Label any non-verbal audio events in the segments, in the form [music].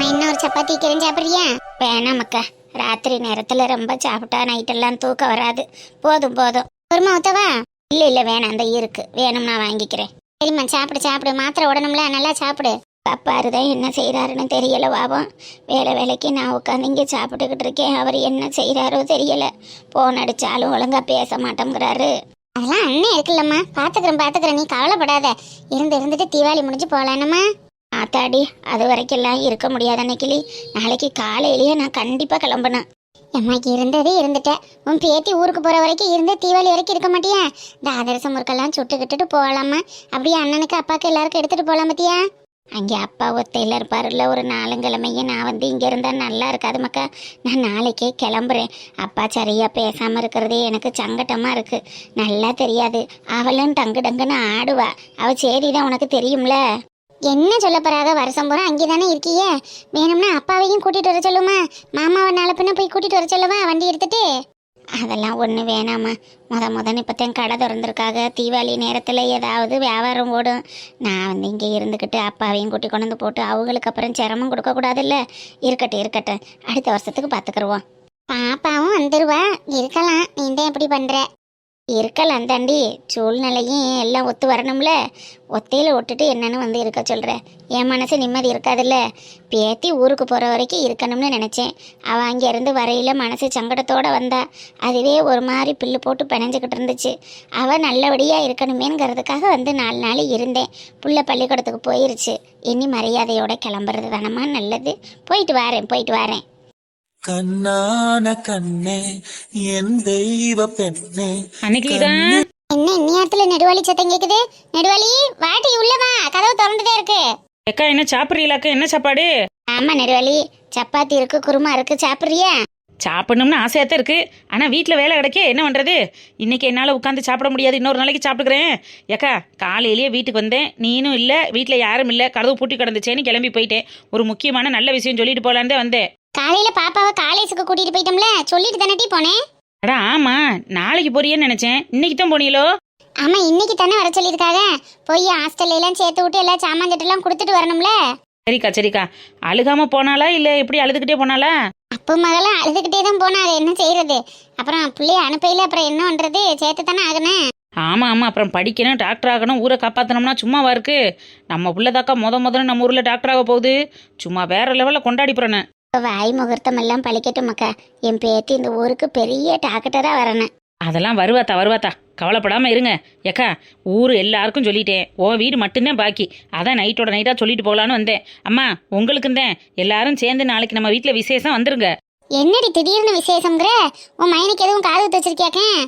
இன்னொரு சப்பாத்தி கிரஞ்சு சாப்பிட்றியா? வேணாம் அக்கா. ராத்திரி நேரத்துல ரொம்ப சாப்பிட்டா நைட்டெல்லாம் தூக்கம் வராது. போதும் போதும். ஒருமா ஊத்தவா? இல்ல இல்ல வேணாம். அந்த இருக்கு. வேணும் நான் வாங்கிக்கிறேன். சரிம்மா சாப்பிடு சாப்பிடு. மாத்திரை உடனும்ல நல்லா சாப்பிடு. பாப்பாரு தான் என்ன செய்கிறாருன்னு தெரியல பாவம். வேலை வேலைக்கு நான் உட்காந்து இங்கே சாப்பிட்டுக்கிட்டு இருக்கேன். அவர் என்ன செய்கிறாரோ தெரியல. போன் அடித்தாலும் ஒழுங்காக பேச மாட்டேங்கிறாரு. அதெல்லாம் அண்ணன் இருக்குல்லம்மா. பார்த்துக்கிறேன் பார்த்துக்கிறேன் நீ கவலைப்படாத. இருந்து இருந்துட்டு தீபாவளி முடிஞ்சு போகலானம்மா ஆத்தாடி அது வரைக்கெல்லாம் இருக்க முடியாத அன்னைக்கிளி நாளைக்கு காலையிலேயே நான் கண்டிப்பாக கிளம்புனேன் எனக்கு இருந்ததே இருந்துட்டேன் உன் பேத்தி ஊருக்கு போகிற வரைக்கும் இருந்து தீபாவளி வரைக்கும் இருக்க மாட்டியா? இந்த ஆதரசம் முறுக்கெல்லாம் சுட்டுக்கிட்டுட்டு போகலாமா? அப்படியே அண்ணனுக்கு அப்பாவுக்கு எல்லாருக்கும் எடுத்துகிட்டு போகலாம் பத்தியா? அங்கே அப்பா ஒத்தையில் இருப்பாருல்ல ஒரு நாலுங்கிழமையும் நான் வந்து இங்கே இருந்தால் நல்லா இருக்காது மக்கா. நான் நாளைக்கே கிளம்புறேன். அப்பா சரியாக பேசாமல் இருக்கிறதே எனக்கு சங்கட்டமாக இருக்குது நல்லா தெரியாது. அவளும் டங்கு டங்குன்னு ஆடுவா. அவள் சரி தான் உனக்கு தெரியும்ல? என்ன சொல்ல போறாக வருஷம் பூரா அங்கே தானே இருக்கியே. வேணும்னா அப்பாவையும் கூட்டிட்டு வர சொல்லுமா. மாமாவை நாளை பின்ன போய் கூட்டிட்டு வர சொல்லுவா? வண்டி எடுத்துட்டு. அதெல்லாம் ஒன்று வேணாமா முத முதன்னு இப்போத்தான் கடை திறந்துருக்காக. தீபாவளி நேரத்தில் ஏதாவது வியாபாரம் ஓடும். நான் வந்து இங்கே இருந்துக்கிட்டு அப்பாவையும் கூட்டி கொண்டு வந்து போட்டு அவங்களுக்கு அப்புறம் சிரமம் கொடுக்கக்கூடாதுல்ல இருக்கட்டும் இருக்கட்டும். அடுத்த வருஷத்துக்கு பார்த்துக்குருவோம். பாப்பாவும் வந்துருவா. இருக்கலாம். நீ தான் எப்படி பண்ணுற இருக்கலாம் தாண்டி சூழ்நிலையும் எல்லாம் ஒத்து வரணும்ல. ஒத்தையில் விட்டுட்டு என்னன்னு வந்து இருக்க சொல்கிற என் மனசு நிம்மதி இருக்காதுல்ல. பேத்தி ஊருக்கு போகிற வரைக்கும் இருக்கணும்னு நினச்சேன். அவள் அங்கேருந்து வரையில் மனசு சங்கடத்தோடு வந்தா அதுவே ஒரு மாதிரி பில்லு போட்டு பிணைஞ்சிக்கிட்டு இருந்துச்சு. அவள் நல்லபடியாக இருக்கணுமேங்கிறதுக்காக வந்து நாலு நாள் இருந்தேன். புள்ள பள்ளிக்கூடத்துக்கு போயிருச்சு. இனி மரியாதையோட கிளம்புறது தானம்மா நல்லது. போயிட்டு வாரேன் போயிட்டு வாரேன். கண்ணான கண்ணே என் தெய்வ பெண்ணே என்ன இந்நேரத்துல நெடுவாளி சத்தம் கேக்குது? நெடுவாளி வாட்டி உள்ள வா. கதவு திறந்துட்டே இருக்கு. அக்கா என்ன சாப்பிட்றீங்களாக்கா? என்ன சாப்பாடு? ஆமா நெடுவாளி. சப்பாத்தி இருக்கு குருமா இருக்கு. சாப்பிடுறியா? சாப்பிடணும்னு ஆசையாக தான் இருக்கு. ஆனால் வீட்டில் வேலை கிடைக்க என்ன பண்ணுறது இன்னைக்கு என்னால் உட்காந்து சாப்பிட முடியாது. இன்னொரு நாளைக்கு சாப்பிட்டுக்கிறேன். ஏக்கா காலையிலேயே வீட்டுக்கு வந்தேன். நீனும் இல்லை வீட்டில் யாரும் இல்லை. கதவு பூட்டி கிடந்துச்சேன்னு கிளம்பி போயிட்டேன். ஒரு முக்கியமான நல்ல விஷயம் சொல்லிட்டு போலான்னு தான் வந்தேன். காலையில பாப்பாவை காலேஜுக்கு கூட்டிட்டு போயிட்டோம்ல சொல்லிட்டு தானே போனேன் அடா ஆமாம் நாளைக்கு போறியேன்னு நினச்சேன். இன்னைக்கு தான் போனீங்களோ? ஆமா இன்னைக்கு தானே வர சொல்லியிருக்காங்க போய் ஹாஸ்டல்ல எல்லாம் சேர்த்து விட்டு எல்லாம் சாமான் எல்லாம் கொடுத்துட்டு வரணும்ல? சரிக்கா சரிக்கா. அழுகாம போனாளா இல்லை எப்படி அழுதுகிட்டே போனாளா? அப்போ மகளும் அழுதுகிட்டே தான் போனா அது என்ன செய்யறது அப்புறம் பிள்ளைய அனுப்பையில அப்புறம் என்ன பண்றது? சேர்த்து தானே ஆகணும் ஆமாம் ஆமாம் அப்புறம் படிக்கணும் டாக்டர் ஆகணும் ஊரை காப்பாற்றணும்னா சும்மாவா இருக்கு? நம்ம புள்ளதாக்கா முத முதல்ல நம்ம ஊரில் டாக்டர் ஆக போகுது. சும்மா வேற லெவலில் கொண்டாடி போகிறேன்னு வாய் முகூர்த்தம் எல்லாம் பழிக்கட்டும் மக்கா என் பேத்தி இந்த ஊருக்கு பெரிய டாக்டரா வரணும். அதெல்லாம் வருவாத்தா வருவாத்தா. கவலைப்படாமல் இருங்க. ஏக்கா ஊர் எல்லாருக்கும் சொல்லிட்டேன். உன் வீடு மட்டும்தான் பாக்கி. அதான் நைட்டோட நைட்டாக சொல்லிட்டு போகலான்னு வந்தேன். அம்மா உங்களுக்கும் தான். எல்லாரும் சேர்ந்து நாளைக்கு நம்ம வீட்டில் விசேஷம் வந்துருங்க. என்னடி திடீர்னு விசேஷம்ங்கிற? உன் மைனுக்கு எதுவும் காது வச்சிருக்கியாக்கேன்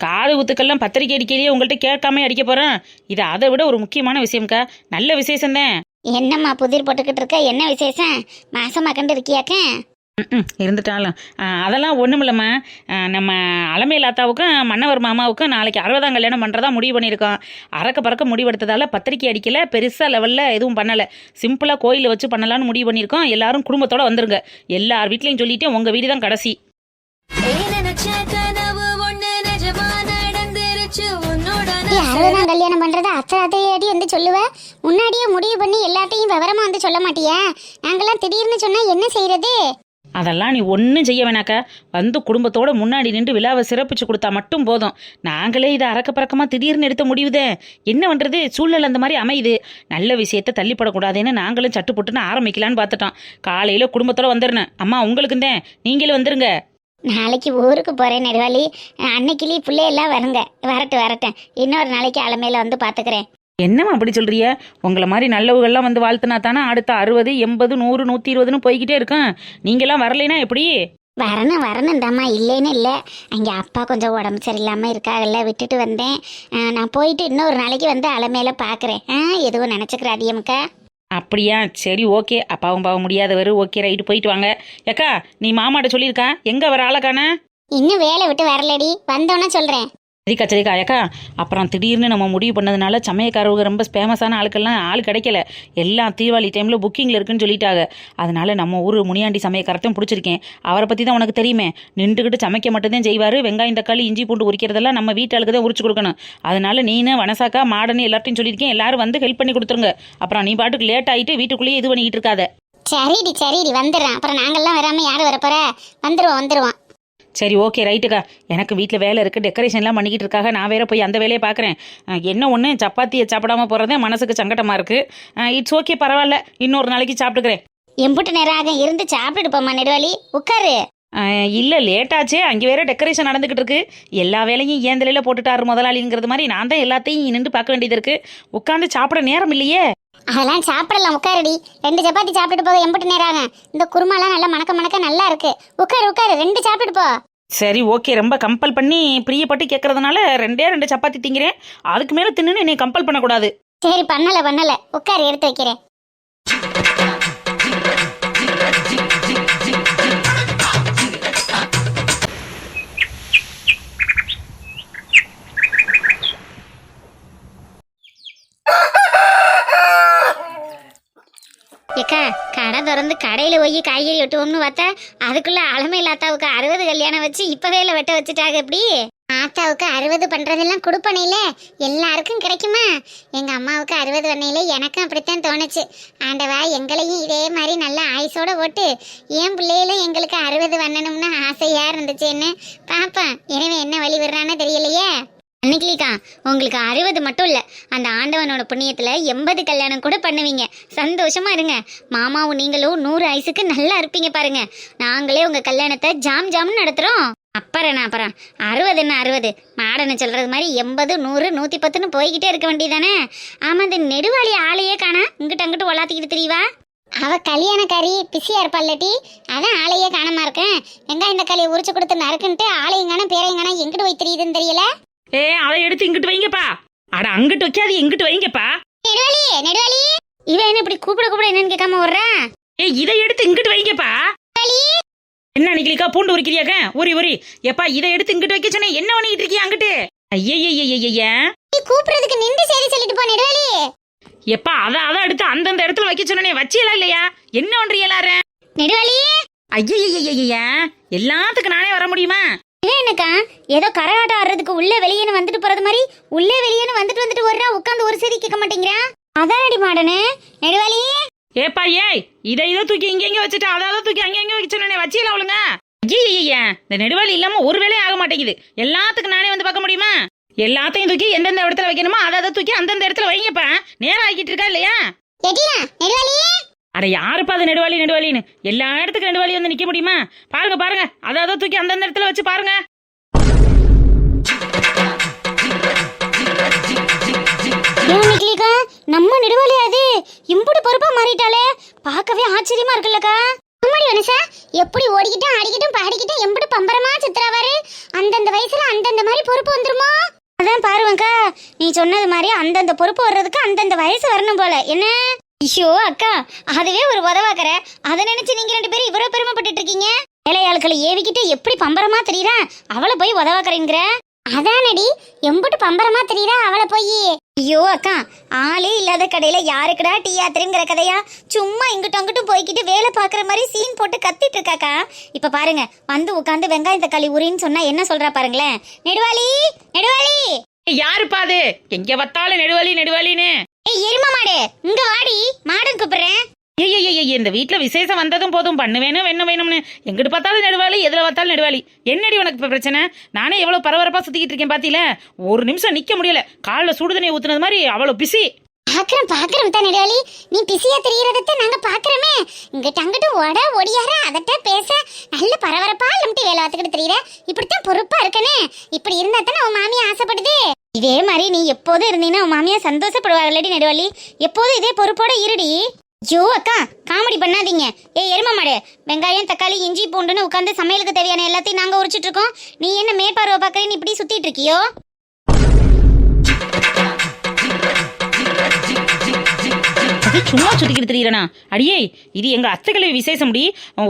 காது ஊத்துக்கெல்லாம் பத்திரிக்கை அடிக்கையிலேயே உங்கள்கிட்ட கேட்காம அடிக்க போகிறேன் இது அதை விட ஒரு முக்கியமான விஷயம்க்கா. நல்ல விசேஷம் தான் என்னம்மா புதிர் போட்டுக்கிட்டு இருக்க? என்ன விசேஷம்? மாசமா கண்டு இருக்கியாக்கேன் ம் இருந்துட்டாலும். அதெல்லாம் ஒன்றும் இல்லைம்மா. நம்ம அலமேல் ஆத்தாவுக்கும் மன்னவர் மாமாவுக்கும் நாளைக்கு அறுபதாம் கல்யாணம் பண்ணுறதா முடிவு பண்ணியிருக்கோம். அறக்க பறக்க முடிவெடுத்ததால பத்திரிக்கை அடிக்கல பெருசாக லெவலில் எதுவும் பண்ணலை. சிம்பிளாக கோயிலில் வச்சு பண்ணலான்னு முடிவு பண்ணியிருக்கோம். எல்லாரும் குடும்பத்தோட வந்துருங்க. எல்லார் வீட்லேயும் சொல்லிட்டு உங்கள் வீடு தான் கடைசி அறுபதாம் கல்யாணம் பண்றத அத்தை அத்தையடி வந்து சொல்லுவ? முன்னாடியே முடிவு பண்ணி எல்லாத்தையும் விவரமா வந்து சொல்ல மாட்டியா? நாங்கெல்லாம் திடீர்னு சொன்னா என்ன செய்யறது? அதெல்லாம் நீ ஒன்றும் செய்ய வேணாக்கா. வந்து குடும்பத்தோட முன்னாடி நின்று விழாவை சிறப்பிச்சு கொடுத்தா மட்டும் போதும். நாங்களே இதை அறக்க பறக்கமாக திடீர்னு எடுத்த முடிவுதே. என்ன பண்ணுறது சூழ்நிலை அந்த மாதிரி அமையுது. நல்ல விஷயத்த தள்ளிப்படக்கூடாதுன்னு நாங்களும் சட்டு புட்டுன்னு ஆரம்பிக்கலான்னு பார்த்துட்டோம். காலையில் குடும்பத்தோட வந்துடணும் அம்மா உங்களுக்கு தான் நீங்களும் வந்துருங்க. நாளைக்கு ஊருக்கு போறேன் நெடுவாளி. அன்னைக்கிளி பிள்ளையெல்லாம் வருங்க. வரட்டும் வரட்டும். இன்னொரு நாளைக்கு அலமையில வந்து பாத்துக்கிறேன். என்னம்மா அப்படி சொல்றிய உங்களை மாதிரி நல்லவங்கள்லாம் வந்து வாழ்த்துனா தானே அடுத்த அறுபது எண்பது நூறு நூற்றி இருபதுன்னு போய்கிட்டே இருக்கும். நீங்களாம் வரலைன்னா எப்படி? வரணும் வரணும் தாம்மா. இல்லைன்னு இல்லை. அங்கே அப்பா கொஞ்சம் உடம்பு சரியில்லாமல் இருக்காகல்ல விட்டுட்டு வந்தேன். நான் போயிட்டு இன்னொரு நாளைக்கு வந்து அலமையில பார்க்குறேன் ஆ எதுவும் நினச்சிக்கிறாதியம்க்கா அப்படியா? சரி ஓகே. அப்பாவும் பாவம் முடியாதவர். Okay right. போயிட்டு வாங்க. ஏக்கா நீ மாமாட்ட சொல்லியிருக்கா? எங்கே வர ஆளக்கான இன்னும் வேலை விட்டு வரலடி. வந்தோன்னே சொல்கிறேன் சரிக்கா சரிக்கா அக்கா அப்புறம் திடீர்னு நம்ம முடிவு பண்ணதுனால சமயக்காரவங்க ரொம்ப ஃபேமஸான ஆளுக்கெல்லாம் ஆள் கிடைக்கல. எல்லாம் தீபாவளி டைமில் புக்கிங்கில் இருக்குன்னு சொல்லிட்டாங்க. அதனால நம்ம ஊர் முனியாண்டி சமயக்காரத்தையும் பிடிச்சிருக்கேன். அவரை பற்றி தான் உனக்கு தெரியுமே. நின்றுக்கிட்டு சமைக்க மட்டும்தான் செய்வார். வெங்காயம் தக்காளி இஞ்சி பூண்டு உரிக்கிறதெல்லாம் நம்ம வீட்டாளுக்கு தான் உரிச்சு கொடுக்கணும். அதனால நீனு வனசாக்கா மாடனு எல்லார்ட்டையும் சொல்லியிருக்கேன். எல்லாரும் வந்து ஹெல்ப் பண்ணி கொடுத்துருங்க. அப்புறம் நீ பாட்டுக்கு லேட் ஆகிட்டு வீட்டுக்குள்ளேயே இது பண்ணிக்கிட்டு இருக்காத. சரிடி சரிடி வந்துடுறேன். அப்புறம் நாங்கள்லாம் வராமல் யார் வரப்போற? வந்துடுவோம் வந்துடுவோம் சரி ஓகே ரைட்டுக்கா எனக்கு வீட்டில் வேலை இருக்குது டெக்கரேஷன்லாம் பண்ணிக்கிட்டு இருக்காக. நான் வேற போய் அந்த வேலையை பார்க்குறேன். என்ன ஒன்று சப்பாத்தியை சாப்பிடாம போகிறதே மனசுக்கு சங்கடமாக இருக்குது இட்ஸ் ஓகே பரவாயில்ல. இன்னொரு நாளைக்கு சாப்பிட்டுக்கிறேன். எம்புட்டு நேரம் ஆகும் இருந்து சாப்பிட்டுட்டு போம்மா நெடுவாளி. உட்காரு. இல்லை லேட்டாச்சே அங்கே வேற டெக்கரேஷன் நடந்துக்கிட்டு இருக்கு. எல்லா வேலையும் ஏன் தலையில் போட்டுட்டாரு முதலாளிங்கிறது மாதிரி நான் தான் எல்லாத்தையும் நின்று பார்க்க வேண்டியது இருக்கு. உட்காந்து சாப்பிட நேரம் இல்லையே. அதெல்லாம் சாப்பிடலாம் உட்காருடி. ரெண்டு சப்பாத்தி சாப்பிட்டுட்டு போக எம்புட்டு நேரம் ஆகும் இந்த குருமாலாம் நல்லா மணக்க மணக்க நல்லா இருக்கு. உட்காரு உட்காரு. ரெண்டு சாப்பிட்டுட்டு போ. சரி ஓகே ரொம்ப கம்பல் பண்ணி பிரியப்பட்டு கேட்கறதுனால ரெண்டே ரெண்டு சப்பாத்தி திங்கிறேன். அதுக்கு மேலே தின்னுன்னு நீ கம்பல் பண்ணக்கூடாது. சரி பண்ணல பண்ணல. உட்காரு எடுத்து வைக்கிறேன். ஏக்கா கடை திறந்து கடையில் போய் காய்கறி வெட்டுவோம்னு பார்த்தா அதுக்குள்ள அலமையில் ஆத்தாவுக்கு அறுபது கல்யாணம் வச்சு இப்பவே இல்லை வெட்ட வச்சுட்டாங்க எப்படி ஆத்தாவுக்கு அறுபது பண்ணுறதெல்லாம் கொடுப்பனையில எல்லாருக்கும் கிடைக்குமா? எங்கள் அம்மாவுக்கு அறுபது பண்ணையில எனக்கும் அப்படித்தான் தோணுச்சு. ஆண்டவா எங்களையும் இதே மாதிரி நல்ல ஆயுசோட போட்டு என் பிள்ளைகளும் எங்களுக்கு அறுபது பண்ணணும்னு ஆசையாக இருந்துச்சு என்ன பார்ப்பேன் எனவே என்ன வழி விடுறான்னு தெரியலையே? அன்னைக்கிலிக்கா உங்களுக்கு அறுபது மட்டும் இல்லை. அந்த ஆண்டவனோட புண்ணியத்தில் எண்பது கல்யாணம் கூட பண்ணுவீங்க. சந்தோஷமா இருங்க. மாமாவும் நீங்களும் நூறு ஐஸுக்கு நல்லா இருப்பீங்க பாருங்க. நாங்களே உங்கள் கல்யாணத்தை ஜாம் ஜாம்னு நடத்துகிறோம் அப்புறம் அப்புறம்? அறுபதுன்னு அறுபது? மாடன்னு சொல்கிறது மாதிரி எண்பது நூறு நூற்றி பத்துன்னு போய்கிட்டே இருக்க வேண்டியதானே? ஆமாம் இந்த நெடுவாளி ஆளையே காணா. இங்கிட்ட அங்கிட்டு ஒலாத்திக்கிட்டு தெரியவா? அவ கல்யாணக்காரி பிஸியா இருப்பாள்லட்டி அதான் ஆளையே காணமா இருக்கேன். எங்க இந்த கலையை உரிச்சு கொடுத்து நறுக்குன்ட்டு ஆளையும் காணும் பேரையும் காணும் எங்கிட்டு போய் தெரியுதுன்னு தெரியல? ஏ அதை எடுத்து இங்கிட்டு வைங்கப்பா. அட அங்கிட்டு வைக்காது இங்கிட்டு வைங்கப்பா. நெடுவாளி நெடுவாளி இவன் என்ன இப்படி கூப்பிட கூப்பிட என்னன்னு கேட்காம வர்றான் ஏ இதை எடுத்து இங்கிட்டு வைங்கப்பா. என்ன நிக்கலிக்கா பூண்டு உரிக்கிறியாக்க? உரி உரி எப்பா இதை எடுத்து இங்கிட்டு வைக்க சொன்னேன். என்ன பண்ணிட்டு இருக்கியா அங்கிட்டு? ஐயய்யய்யய்ய நீ கூப்பிடுறதுக்கு நின்று சரி சொல்லிட்டு போ நெடுவாளி எப்பா அதை அதை எடுத்து அந்தந்த இடத்துல வைக்க சொன்னனே வச்சியலாம் இல்லையா? என்ன பண்றீங்க எல்லாரும் நெடுவாளி ஐயய்யய்யய்ய எல்லாத்துக்கும் நானே வர முடியுமா? இவன் என்னக்கா? ஏதோ கரகாட்டம் ஆடுறதுக்கு உள்ள வெளியேன்னு வந்துட்டு போறது மாதிரி? உள்ளே வெளியேன்னு வந்துட்டு வந்துட்டு வர்றா உட்காந்து ஒரு சரி கேட்க மாட்டேங்கிறா? அதானடி மாடனு? நெடுவாளி? ஏப்பா ஏய் இதை இதை தூக்கி இங்க எங்க வச்சுட்டு அதை அதை தூக்கி அங்க எங்க வைக்க சொன்னனே வச்சியலாம் அவளுங்க? ஐயய்யய்ய இந்த நெடுவாளி இல்லாம ஒரு வேலையும் ஆக மாட்டேங்குது. எல்லாத்துக்கும் நானே வந்து பார்க்க முடியுமா? எல்லாத்தையும் தூக்கி எந்தெந்த இடத்துல வைக்கணுமோ அதை அதை தூக்கி அந்தந்த இடத்துல வைங்கப்பா. நேரம் ஆகிட்டு இருக்கா இல்லையா? நெடுவாளி? அட யாருப்பா அது நெடுவாளி நெடுவாளின்னு? எல்லா இடத்துக்கும் நெடுவாளி வந்து நிக்க முடியுமா? பாருங்க பாருங்க. அதை அதை தூக்கி அந்தந்த இடத்துல வச்சு பாருங்க. நம்ம நெடுவாளி அது. இம்புடு பொறுப்பா மாறிட்டாளே. பார்க்கவே ஆச்சரியமா இருக்குல்லக்கா. அம்மாடி வனசா எப்படி ஓடிக்கிட்டும் ஆடிக்கிட்டும் பாடிக்கிட்டும் எம்புடு பம்பரமா சித்திராவாரு அந்தந்த வயசுல அந்தந்த மாதிரி பொறுப்பு வந்துருமா? அதான் பாருவங்கக்கா நீ சொன்னது மாதிரி அந்தந்த பொறுப்பு வர்றதுக்கு அந்தந்த வயசு வரணும் போல. என்ன? ஐயோ அக்கா அதுவே ஒரு உதவாக்கற. அதை நினைச்சு நீங்க ரெண்டு பேரும் இவ்வளவு பெருமைப்பட்டு இருக்கீங்க வேலையாட்களை ஏவிக்கிட்டு எப்படி பம்பரமா தெரியுறா? அவளை போய் உதவாக்கறேங்கிற? அதானடி எம்புட்டு பம்பரமா தெரியுறா அவளை போய்? ஐயோ அக்கா ஆளே இல்லாத கடையில யாருக்குடா டீ ஆத்திரங்கிற கதையா? சும்மா இங்கிட்டும் அங்கிட்டும் போய்கிட்டு வேலை பார்க்குற மாதிரி சீன் போட்டு கத்திட்டு இருக்காக்கா இப்ப பாருங்க வந்து உட்காந்து வெங்காயம் தக்காளி உரின்னு சொன்னா என்ன சொல்றா பாருங்களேன். நெடுவாளி நெடுவாளி! யாருப்பா அது? எங்க பார்த்தாலும் நெடுவாளி நெடுவாளின்னு. ஏய் எரும மாடு இங்க வாடி மாடன் கூப்பிடுறேன். ஐயய்யய்ய இந்த வீட்ல விசேஷம் வந்ததும் போதும். பண்ணு வேணும் வேணும் வேணும்னு. எங்கிட்டு பார்த்தாலும் நெடுவாளி எதுல பார்த்தாலும் நெடுவாளி. என்னடி உனக்கு இப்ப பிரச்சனை? நானே எவ்வளவு பரபரப்பா சுத்திக்கிட்டு இருக்கேன் பாத்தீல ஒரு நிமிஷம் நிக்க முடியல. கால்ல சுடுதண்ணியை ஊத்துனது மாதிரி அவ்வளவு பிஸி பாக்குறோம் பாக்குறோம் தான் நெடுவாளி. நீ பிஸியா தெரியறதத்த நாங்க பாக்குறோமே. இங்கிட்ட அங்கிட்டு ஓட ஒடியார அதட்ட பேச. நல்ல பரபரப்பா லம்டி வேலை பார்த்துக்கிட்டு தெரியற? இப்படித்தான் பொறுப்பா இருக்கனே. இப்படி இருந்தா தானே உன் மாமியா ஆசைப்படுது? இதே மாதிரி நீ எப்போதும் இருந்தீங்கன்னா உன் மாமியா சந்தோஷப்படுவாங்களடி நெடுவலி எப்போதும் இதே பொறுப்போட இருடி. ஐயோ அக்கா காமெடி பண்ணாதீங்க. ஏய் எரும மாடு வெங்காயம் தக்காளி இஞ்சி பூண்டுன்னு உட்காந்து சமையலுக்கு தேவையான எல்லாத்தையும் நாங்கள் உரிச்சிட்டு இருக்கோம் நீ என்ன மேற்பார்வை பார்க்கறேன்னு இப்படி சுத்திட்டு இருக்கியோ சும்மா சுத்திக்கிட்டு தெரியறனா? அடியே இது எங்க அத்தைகளை விசேஷம் முடி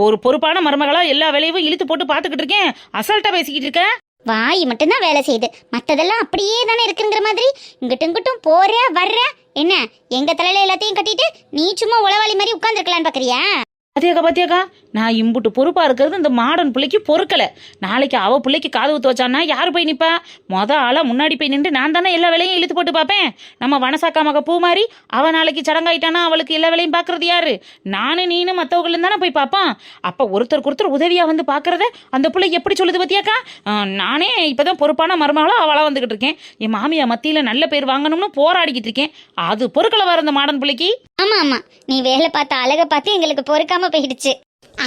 ஒரு பொறுப்பான மருமகளா எல்லா வேலையும் இழுத்து போட்டு பாத்துக்கிட்டு இருக்கேன். அசால்ட்டா பேசிக்கிட்டு இருக்கேன் வாய் மட்டும்தான் வேலை செய்யுது. மற்றதெல்லாம் அப்படியே தானே இருக்குங்கிற மாதிரி இங்கிட்டும் இங்கிட்டும் போற வர்ற என்ன? எங்க தலையில எல்லாத்தையும் கட்டிட்டு நீ சும்மா உளவாளி மாதிரி உட்காந்துருக்கலான்னு பாக்குறியா? பாத்தியாக்கா பாத்தியாக்கா? நான் இம்புட்டு பொறுப்பா இருக்கிறது இந்த மாடன் பிள்ளைக்கு பொறுக்கல. நாளைக்கு அவ பிள்ளைக்கு காது ஊத்து வச்சான்னா யாரு போய் நிப்பா? மொத ஆளா முன்னாடி போய் நின்று நான் தானே எல்லா வேலையும் இழுத்து போட்டு பார்ப்பேன் நம்ம வனசாக்கா மக பூ மாதிரி அவ நாளைக்கு சடங்காயிட்டானா அவளுக்கு எல்லா வேலையும் பாக்குறது யாரு? நானும் நீனும் மத்தவங்களும் தானே போய் பார்ப்பான் அப்ப ஒருத்தருக்கு ஒருத்தர் உதவியா வந்து பாக்குறத அந்த பிள்ளை எப்படி சொல்லுது பாத்தியாக்கா? நானே நானே இப்பதான் பொறுப்பான மருமகளும் அவளா வந்துகிட்டு இருக்கேன். என் மாமியா மத்தியில நல்ல பேர் வாங்கணும்னு போராடிக்கிட்டு இருக்கேன். அது பொறுக்கல வர அந்த மாடன் பிள்ளைக்கு. ஆமா ஆமா. நீ வேலை பார்த்த அழக பார்த்து எங்களுக்கு பொறுக்காம போயிடுச்சு.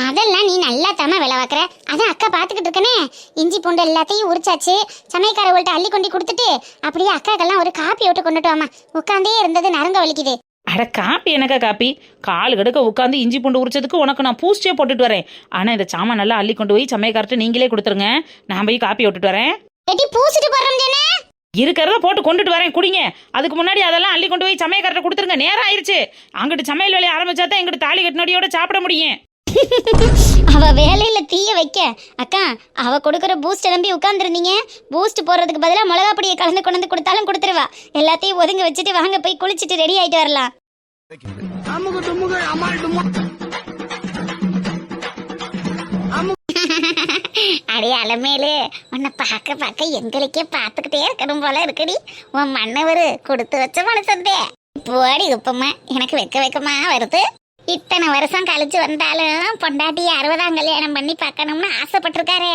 அதெல்லாம் நீ நல்லா தாம வேலை பார்க்குற. அதான் அக்கா பார்த்துக்கிட்டு இருக்கனே. இஞ்சி பூண்டு எல்லாத்தையும் உரிச்சாச்சு. சமையக்காரவள்கிட்ட அள்ளி கொண்டு கொடுத்துட்டு அப்படியே அக்காக்கெல்லாம் ஒரு காப்பி விட்டு கொண்டுட்டு வாமா உட்காந்தே இருந்தது நரங்க வலிக்குது. அட காப்பி எனக்கா காப்பி? கால் கடுக்க உட்காந்து இஞ்சி பூண்டு உரிச்சதுக்கு உனக்கு நான் பூஸ்டே போட்டுட்டு வரேன். ஆனா இந்த சாமான் நல்லா அள்ளி கொண்டு போய் சமையக்கார்ட்ட நீங்களே கொடுத்துருங்க. நான் போய் காப்பி விட்டுட்டு வரேன். பூசிட்டு தானே இருக்கிறத போட்டு கொண்டுட்டு வரேன் குடிங்க. அதுக்கு முன்னாடி அதெல்லாம் அள்ளி கொண்டு போய் சமையக்கார்ட்ட கொடுத்துருங்க. நேரம் ஆயிருச்சு. அங்கிட்டு சமையல் வேலையை ஆரம்பிச்சா தான் எங்கிட்ட தாலி கட்டினோடியோட சாப்பிட முடியும். [laughs] அவ வேலையில தீய வைக்க. அக்கா அவ கொடுக்குற பூஸ்ட் நம்பி உட்காந்துருந்தீங்க பூஸ்ட் போடுறதுக்கு பதிலா மிளகா பொடியை கலந்து கொண்டு வந்து கொடுத்தாலும் கொடுத்துருவா. எல்லாத்தையும் ஒதுங்க வச்சுட்டு வாங்க போய் குளிச்சுட்டு ரெடி ஆயிட்டு வரலாம். அடே அலமேலு உன்னை பார்க்க பார்க்க எங்களுக்கே பார்த்துக்கிட்டே இருக்கணும் போல இருக்குடி. உன் மன்னவர் கொடுத்து வச்ச மனுஷந்தே போடி உப்பம்மா எனக்கு வெக்க வெக்கமா வருது. இத்தனை வருஷம் கழிச்சு வந்தாலும் பொண்டாட்டி அறுபதாம் கல்யாணம் பண்ணி பார்க்கணும்னு ஆசைப்பட்டிருக்காரு.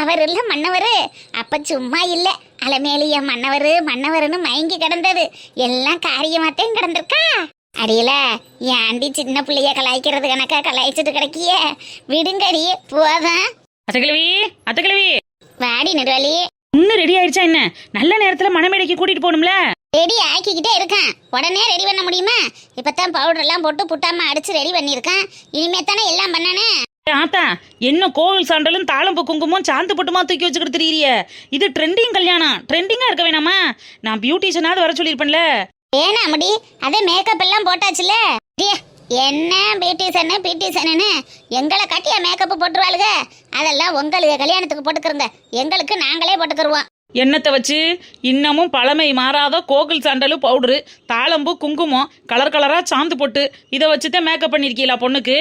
அவர் இல்ல மன்னவர். அப்ப சும்மா இல்ல. அலமேலிய என் மன்னவர் மன்னவர்னு மயங்கி கிடந்தது. எல்லாம் காரியமாத்தையும் கிடந்திருக்கா? அடியில ஏன்டி சின்ன பிள்ளைய கலாய்க்கிறது கணக்கா கலாய்ச்சிட்டு கிடக்கியே? விடுங்கடி போதும். அத்தக்கிழவி அத்தக்கிழவி வாடி நெடுவலி இன்னும் ரெடி ஆயிடுச்சா என்ன? நல்ல நேரத்துல மணமேடைக்கு கூட்டிட்டு போகணும்ல? ரெடி ஆக்கிக்கிட்டே இருக்கேன். உடனே ரெடி பண்ண முடியுமா? இப்பதான் பவுடர் எல்லாம் போட்டு புட்டாம அடிச்சு ரெடி பண்ணியிருக்கேன். இனிமே தானே எல்லாம் பண்ணனே. ஆத்தா என்ன கோவில் சாண்டலும் தாளம்பு குங்குமம் சாந்து பட்டுமா தூக்கி வச்சுக்கிட்டு திரியிறிய? இது ட்ரெண்டிங் கல்யாணம். ட்ரெண்டிங்கா இருக்க வேணாமா? நான் பியூட்டிஷியனாவது வர சொல்லியிருப்பேன்ல. ஏனா முடி அதே மேக்கப் எல்லாம் போட்டாச்சுல. என்ன பியூட்டிஷனு பியூட்டிஷனு எங்களை கட்டியா மேக்கப் போட்டுருவாளுங்க அதெல்லாம் உங்களுக்கு கல்யாணத்துக்கு போட்டுக்கிறோங்க. எங்களுக்கு நாங்களே போட்டுக்கிருவோம். எண்ணத்தை வச்சு இன்னமும் பழமை மாறாத கோகுல் சாண்டலு பவுடரு தாளம்பூ குங்குமம் கலர் கலரா சாந்து போட்டு இதை வச்சு தான் மேக்கப் பண்ணிருக்கீங்களா பொண்ணுக்கு?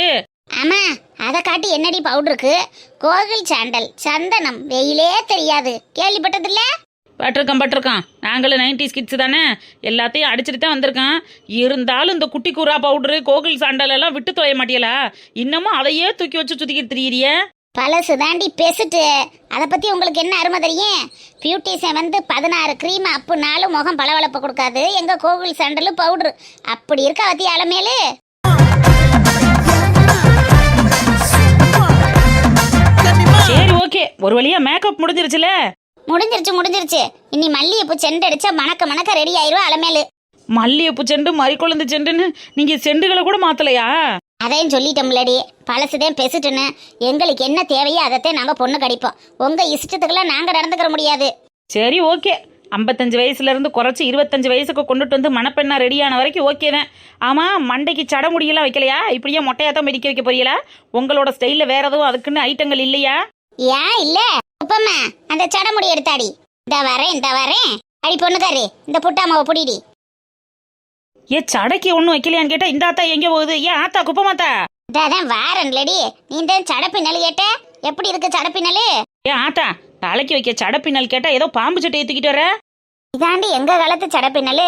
ஆமா அதை காட்டி என்னடி பவுடருக்கு? கோவில் சாண்டல் சந்தனம் வெயிலே தெரியாது. கேள்விப்பட்டதில்ல? பட்டிருக்கான் பட்டிருக்கான். நாங்களும் நைன்டி கிட்ஸ் தானே? எல்லாத்தையும் அடிச்சுட்டு தான் வந்திருக்கான். இருந்தாலும் இந்த குட்டி கூரா பவுடரு கோகுல் சாண்டல் எல்லாம் விட்டு தொலைய மாட்டியலா? இன்னமும் அதையே தூக்கி வச்சு சுத்திக்கிட்டு திரியிறிய? பழசு தாண்டி பெசுட்டு அதை பத்தி உங்களுக்கு என்ன அருமை தெரியும்? பியூட்டிஷன் வந்து பதினாறு க்ரீம் அப்புனாலும் முகம் பளபளப்பு கொடுக்காது. எங்க கோவில் சாண்டல் பவுடர் அப்படி இருக்க பத்தி அலமேலு சரி ஓகே ஒரு வழியா மேக்கப் முடிஞ்சிருச்சுல? முடிஞ்சிருச்சு முடிஞ்சிருச்சு. இனி மல்லிகைப்பூ செண்டு அடிச்சா மணக்க மணக்க ரெடி ஆயிரும் அலமேலு. மல்லிகைப்பூ செண்டு மறிக்குழந்து செண்டுன்னு நீங்க செண்டுகளை கூட மாத்தலையா? அதையும் சொல்லிட்டோம்லடி பழசுதான் பெசுட்டுன்னு. எங்களுக்கு என்ன தேவையோ அதைத்தான் நாங்க பொண்ணு கடிப்போம். உங்க இஷ்டத்துக்கெல்லாம் நாங்க நடந்துக்கிற முடியாது. சரி ஓகே. ஐம்பத்தஞ்சு வயசுல இருந்து குறைச்சி இருபத்தஞ்சு வயசுக்கு கொண்டுட்டு வந்து மணப்பெண்ணா ரெடியான வரைக்கும் ஓகே தான். ஆமா மண்டைக்கு சட முடியெல்லாம் வைக்கலையா? இப்படியே மொட்டையா தான் மெடிக்க வைக்க போறீங்களா? உங்களோட ஸ்டைல்ல வேற எதுவும் அதுக்குன்னு ஐட்டங்கள் இல்லையா? ஏன் இல்ல. உப்பம்மா அந்த சடமுடி எடுத்தாடி. இந்த வரேன் இந்த வரேன். அடி பொண்ணுக்காரு இந்த புட்டாமாவை புடிடி. ஏ சடைக்கு ஒன்றும் வைக்கலையான்னு கேட்டா இந்த ஆத்தா எங்க போகுது? ஏன் ஆத்தா குப்பமாத்தா? இதான் வாரன்லடி. நீ தான் சடப்பின்னல் கேட்ட? எப்படி இருக்கு சடப்பின்னல் ஏன் ஆத்தா தலைக்கு வைக்க சடப்பின்னல் கேட்டா ஏதோ பாம்பு சட்டையை தூக்கிட்டு வர? இதாண்டி எங்க காலத்து சடப்பின்னல்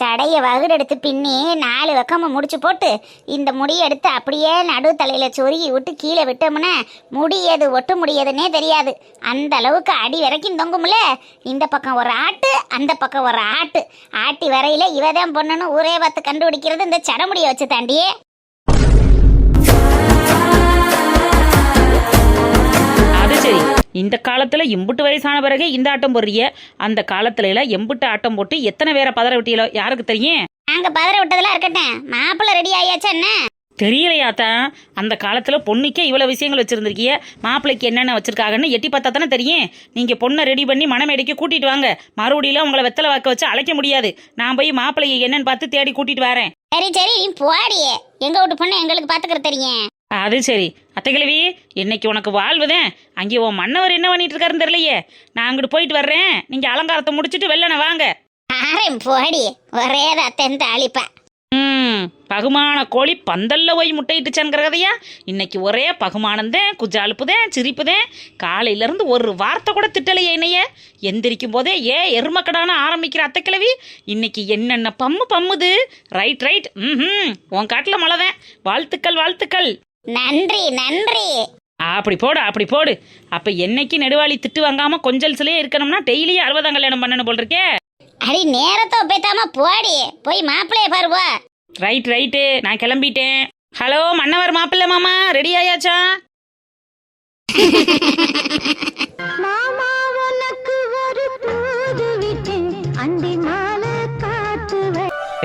சடைய வகுடு எடுத்து பின்னி நாலு பக்கமாக முடிச்சு போட்டு இந்த முடியை எடுத்து அப்படியே நடு தலையில சொருகி விட்டு கீழே விட்டோம்னா முடி எது ஒட்டு முடியதுன்னே தெரியாது. அந்த அளவுக்கு அடி வரைக்கும் தொங்கும்ல? இந்த பக்கம் ஒரு ஆட்டு அந்த பக்கம் ஒரு ஆட்டு. ஆட்டி வரையில இவதான் பொண்ணுன்னு ஊரே பார்த்து கண்டுபிடிக்கிறது இந்த சடமுடியை வச்சு தாண்டியே இந்த காலத்துல எம்புட்டு வயசான பிறகு இந்த ஆட்டம் போடுறிய? அந்த காலத்துல எல்லாம் எம்புட்டு ஆட்டம் போட்டு எத்தனை பேரை பதற விட்டியலோ யாருக்கு தெரியும்? நாங்க பதற விட்டதெல்லாம் இருக்கட்டும். மாப்பிள்ளை ரெடி ஆயாச்சா என்ன? தெரியலையாத்தா அந்த காலத்துல பொண்ணுக்கே இவ்வளவு விஷயங்கள் வச்சிருந்திருக்கிய. மாப்பிள்ளைக்கு என்னென்ன வச்சிருக்காங்கன்னு எட்டி பார்த்தா தானே தெரியும். நீங்க பொண்ணை ரெடி பண்ணி மணமேடைக்கு கூட்டிட்டு வாங்க. மறுபடியும் உங்களை வெத்தலை வாக்க வச்சு அழைக்க முடியாது. நான் போய் மாப்பிள்ளையை என்னன்னு பார்த்து தேடி கூட்டிட்டு வரேன். சரி சரி நீ போடியே. எங்க வீட்டு பொண்ணு எங்களுக்கு பாத்துக்கிற தெரியும். அது சரி. அத்தைக்கிழவி இன்னைக்கு உனக்கு வாழ்வுதேன். அங்கே உன் மன்னவர் என்ன பண்ணிட்டு இருக்காருன்னு தெரியலையே. நான் அங்கிட்டு போயிட்டு வர்றேன். நீங்க அலங்காரத்தை முடிச்சிட்டு வெள்ளன வாங்க. போடி. ஒரே தத்தன் தாளிப்பா. ம் பகுமான கோழி பந்தல்ல போய் முட்டையிட்டுச்சான்ங்கிற கதையா? இன்னைக்கு ஒரே பகுமானந்தேன் குஜாலுப்புதேன் சிரிப்புதேன். காலையில இருந்து ஒரு வார்த்தை கூட திட்டலையே என்னைய. எந்திரிக்கும் போதே ஏ எருமக்கடான ஆரம்பிக்கிற அத்தைக்கிழவி இன்னைக்கு என்னென்ன பம்மு பம்முது. Right right. ம் உன் காட்டில் மழைதான். வாழ்த்துக்கள் வாழ்த்துக்கள். நன்றி நன்றி. அப்படி போடு அப்படி போடு. அப்ப என்னைக்கு நெடுவாளி திட்டு வாங்காம கொஞ்சல் சிலையே இருக்கணும்னா டெய்லியும் அறுபதாம் கல்யாணம் பண்ணணும் போல் இருக்கே அடி நேரத்தை பேத்தாம போடி. போய் மாப்பிள்ளைய பாருவா ரைட் ரைட்டு. நான் கிளம்பிட்டேன். ஹலோ மன்னவர் மாப்பிள்ளை மாமா ரெடி ஆயாச்சா?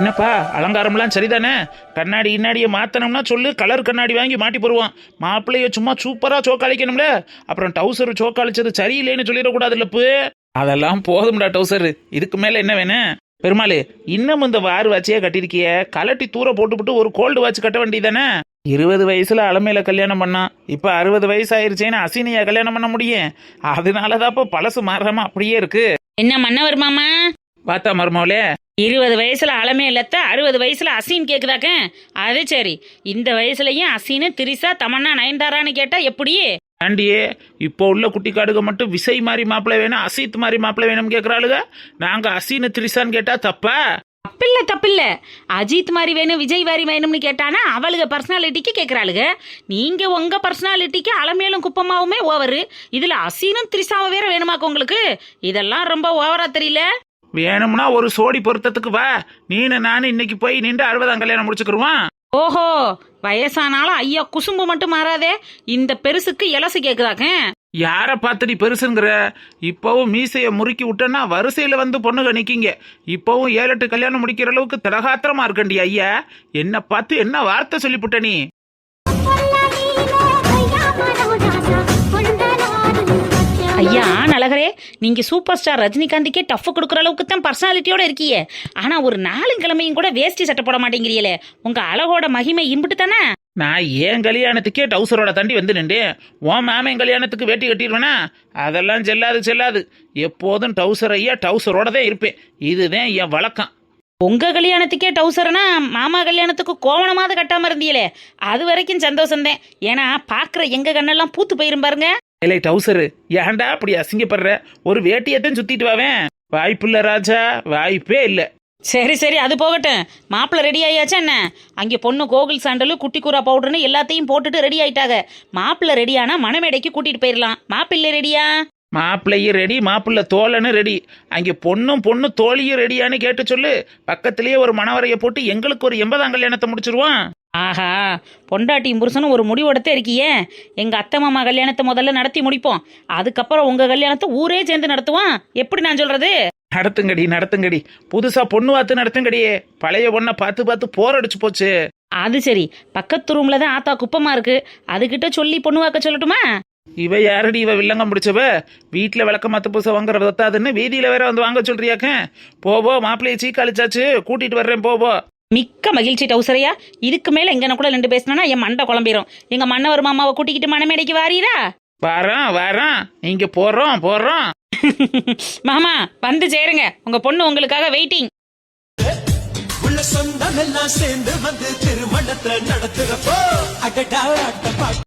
என்னப்பா அலங்காரம்லாம் சரிதானே? கண்ணாடி இன்னாடியை மாத்தணும்னா சொல்லு கலர் கண்ணாடி வாங்கி மாட்டி போடுவான். மாப்பிள்ளைய சும்மா சூப்பரா சோக்காளிக்கணும்ல அப்புறம் டவுசர் சோக்காளிச்சது சரியில்லைன்னு சொல்லிடக்கூடாது இல்லப்பு அதெல்லாம் போதும்டா டவுசர் இதுக்கு மேல என்ன வேணும் பெருமாளே இன்னும் இந்த வார் வாட்சியே கட்டியிருக்கிய. கலட்டி தூர போட்டுவிட்டு ஒரு கோல்டு வாட்ச் கட்ட வேண்டியதானே இருபது வயசுல அலமையில கல்யாணம் பண்ணான். இப்ப அறுபது வயசு ஆயிருச்சேன்னு அசினியா கல்யாணம் பண்ண முடியும். அதனாலதான் பழசு மாறாம அப்படியே இருக்கு. என்ன மன்னவர் மாமா? பார்த்தா மருமவளே இருபது வயசுல அலமே இல்லத்த அறுபது வயசுல அசீன் கேக்குதாக்க? அது சரி. இந்த வயசுலயும் அசீனு திரிசா தமன்னா நயன்தாரான்னு கேட்டா எப்படி? ஆண்டியே இப்போ உள்ள குட்டிக்காடுக மட்டும் விசை மாதிரி மாப்பிள்ளை வேணும் அசீத் மாதிரி மாப்பிள்ளை வேணும்னு கேட்குறாளுங்க நாங்க அசீனு திரிசான்னு கேட்டா தப்பா? தப்பில்ல தப்பில்ல. அஜித் மாதிரி வேணும் விஜய் மாதிரி வேணும்னு கேட்டானா அவளுக பர்சனாலிட்டிக்கு கேக்குறாளுக. நீங்க உங்க பர்சனாலிட்டிக்கு அலமேலும் குப்பமாவுமே ஓவரு இதுல அசீனும் திரிசாவும் வேற வேணுமாக்க உங்களுக்கு? இதெல்லாம் ரொம்ப ஓவரா தெரியல. வேணும்னா ஒரு சோடி பொருத்தத்துக்கு வா. நீனு நானும் இன்னைக்கு போய் நின்று அறுபதாம் கல்யாணம் முடிச்சுக்கிருவான் ஓஹோ வயசானாலும் ஐயா குசும்பு மட்டும் மாறாதே. இந்த பெருசுக்கு இலசு கேக்குதாக்க? யார பார்த்து நீ பெருசுங்கிற? இப்பவும் மீசைய முறுக்கி விட்டேன்னா வரிசையில வந்து பொண்ணுங்க நிக்கீங்க. இப்பவும் ஏழு எட்டு கல்யாணம் முடிக்கிற அளவுக்கு திலகாத்திரமா இருக்கண்டி ஐயா. என்ன பார்த்து என்ன வார்த்தை சொல்லிப்புட்ட நீ? ஐயா நலகரே நீங்க சூப்பர் ஸ்டார் ரஜினிகாந்துக்கே டஃப் கொடுக்குற அளவுக்கு தான் பர்சனாலிட்டியோட இருக்கீங்க. ஆனா ஒரு நாலு கிழமையும் கூட வேஷ்டி சட்டை போட மாட்டேங்கிறீங்களே உங்க அழகோட மகிமை இம்புட்டு தானே? நான் ஏன் கல்யாணத்துக்கே டவுசரோட தாண்டி வந்து நின்றேன். உன் மாமன் கல்யாணத்துக்கு வேட்டி கட்டிடுவேனா? அதெல்லாம் செல்லாது செல்லாது. எப்போதும் டவுசர் ஐயா டவுசரோட தான் இருப்பேன். இதுதான் என் வழக்கம். உங்க கல்யாணத்துக்கே டவுசர்னா மாமா கல்யாணத்துக்கு கோவணமாவது கட்டாம இருந்தீங்களே. அது வரைக்கும் சந்தோஷம்தான். ஏன்னா பாக்குற எங்க கண்ணெல்லாம் பூத்து போயிரும் பாருங்க. இல்லை டவுசரு ஏன்டா அப்படி அசிங்கப்படுற? ஒரு வேட்டியத்தையும் சுத்திட்டு வாவேன். வாய்ப்பில்ல ராஜா. வாய்ப்பே இல்லை. சரி சரி அது போகட்டும். மாப்பிள்ளை ரெடி ஆயாச்சா என்ன? அங்கே பொண்ணு கோகுல் சாண்டலு குட்டி கூரா பவுடர்னு எல்லாத்தையும் போட்டுட்டு ரெடி ஆயிட்டாங்க. மாப்பிள்ளை ரெடியானா மணமேடைக்கு கூட்டிட்டு போயிடலாம் மாப்பிள்ளை ரெடியா மாப்பிள்ளையும் ரெடி மாப்பிள்ளை தோழனு ரெடி அங்கே பொண்ணும் பொண்ணு தோழியும் ரெடியான்னு கேட்டு சொல்லு. பக்கத்திலேயே ஒரு மணவரையை போட்டு எங்களுக்கு ஒரு எண்பதாம் கல்யாணத்தை முடிச்சிருவான் ஆஹா பொண்டாட்டியும் புருஷனும் ஒரு முடிவெடுத்தே இருக்கியே. எங்க அத்தை மாமா கல்யாணத்தை முதல்ல நடத்தி முடிப்போம். அதுக்கப்புறம் உங்க கல்யாணத்தை ஊரே சேர்ந்து நடத்துவான். எப்படி நான் சொல்றது? நடத்துங்கடி நடத்துங்கடி. புதுசா பொண்ணு பார்த்து நடத்துங்கடியே. பழைய பொண்ணை பார்த்து பார்த்து போர் அடிச்சு போச்சு. அது சரி. பக்கத்து ரூம்ல தான் ஆத்தா குப்பமா இருக்கு. அதுகிட்ட சொல்லி பொண்ணு வாக்க சொல்லட்டுமா? இவ யாரடி இவ வில்லங்கம் முடிச்சவ வீட்டுல விளக்க மத்த பூசை வாங்குற பத்தாதுன்னு வீதியில வேற வந்து வாங்க சொல்றியாக்க போபோ மாப்பிள்ளைய சீக்காளிச்சாச்சு கூட்டிட்டு வர்றேன் போபோ மிக்க மகிழ்ச்சி டவுசரையா? இதுக்கு மேல எங்கன கூட ரெண்டு பேசினா என் மண்டை குழம்பிரும். எங்க மன்னவர் மாமாவை கூட்டிக்கிட்டு மணமேடைக்கு வாரீரா? வரோம் வரோம். இங்க போறோம் போறோம். [laughs] மாமா வந்து சேருங்க. உங்க பொண்ணு உங்களுக்காக வெயிட்டிங் உள்ள சொந்தம் எல்லாம் சேர்ந்து வந்து திருமணத்தை நடத்துறப்போ அடடா அட்ட